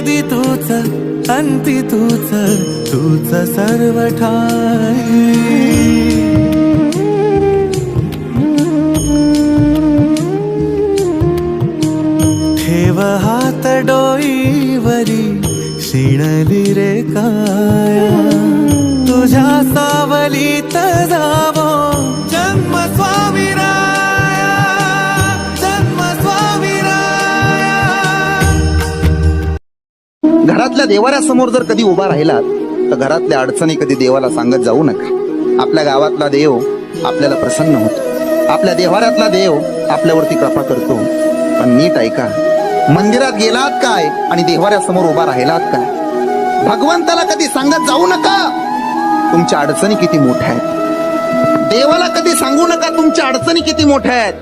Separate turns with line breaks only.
आधी तूच तूच सर्व ठाई. ठेव हात डोईवरी शिणली रे काया. तुझ्या सावलीत जावो
घरातल्या देवाऱ्यासमोर जर कधी उभा राहिलात तर घरातल्या अडचणी कधी देवाला सांगत जाऊ नका. आपल्या गावातला देव आपल्याला प्रसन्न होतो. आपल्या देवाऱ्यातला देव आपल्यावरती कृपा करतो. पण नीट ऐका मंदिरात गेलात काय आणि देवाऱ्यासमोर उभा राहिलात काय? भगवंताला कधी सांगत जाऊ नका. तुमच्या अडचणी किती मोठ्या आहेत. देवाला कधी सांगू नका तुमच्या अडचणी किती मोठ्या आहेत.